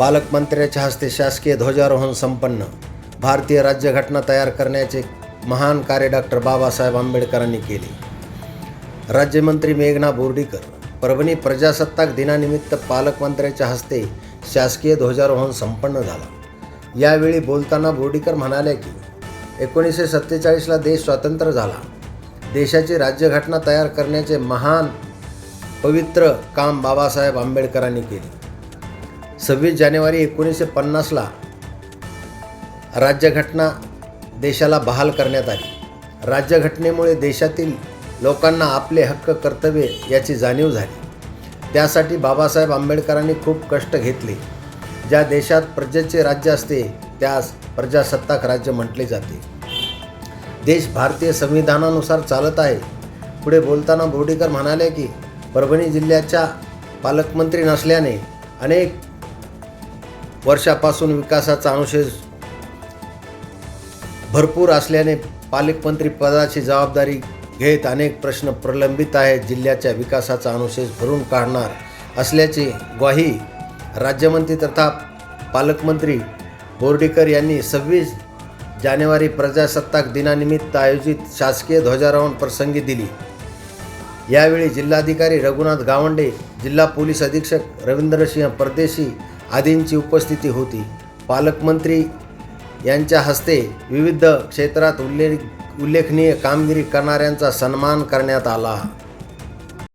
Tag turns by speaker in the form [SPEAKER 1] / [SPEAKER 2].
[SPEAKER 1] पालकमंत्र्याच्या हस्ते शासकीय ध्वजारोहण संपन्न. भारतीय राज्यघटना तयार करण्याचे महान कार्य डॉक्टर बाबासाहेब आंबेडकरांनी केले. राज्यमंत्री मेघना बोर्डीकर परभणी प्रजासत्ताक दिनानिमित्त पालकमंत्र्याच्या हस्ते शासकीय ध्वजारोहण संपन्न झाला. यावेळी बोलताना बोर्डीकर म्हणाले की एकोणीसशे सत्तेचाळीसला देश स्वतंत्र झाला. देशाची राज्यघटना तयार करण्याचे महान पवित्र काम बाबासाहेब आंबेडकरांनी केले. सव्वीस जानेवारी एकोणीसशे पन्नासला राज्यघटना देशाला बहाल करण्यात आली. राज्यघटनेमुळे देशातील लोकांना आपले हक्क कर्तव्ये याची जाणीव झाली. त्यासाठी बाबासाहेब आंबेडकरांनी खूप कष्ट घेतले. ज्या देशात प्रजेचे राज्य असते त्यास प्रजासत्ताक राज्य म्हटले जाते. देश भारतीय संविधानानुसार चालत आहे. पुढे बोलताना बोर्डीकर म्हणाले की परभणी जिल्ह्याच्या पालकमंत्री नसल्याने अनेक वर्षापासून विकासाचा अनुशेष भरपूर असल्याने पालकमंत्री पदाची जबाबदारी घेत अनेक प्रश्न प्रलंबित आहेत. जिल्ह्याच्या विकासाचा अनुशेष भरून काढणार असल्याची ग्वाही राज्यमंत्री तथा पालकमंत्री बोर्डीकर यांनी सव्वीस जानेवारी प्रजासत्ताक दिनानिमित्त आयोजित शासकीय ध्वजारोहण प्रसंगी दिली. यावेळी जिल्हाधिकारी रघुनाथ गावंडे जिल्हा पोलीस अधीक्षक रवींद्रसिंह परदेशी आदींची उपस्थिती होती. पालकमंत्री यांच्या हस्ते विविध क्षेत्रात उल्लेख उल्लेखनीय कामगिरी करणाऱ्यांचा सन्मान करण्यात आला.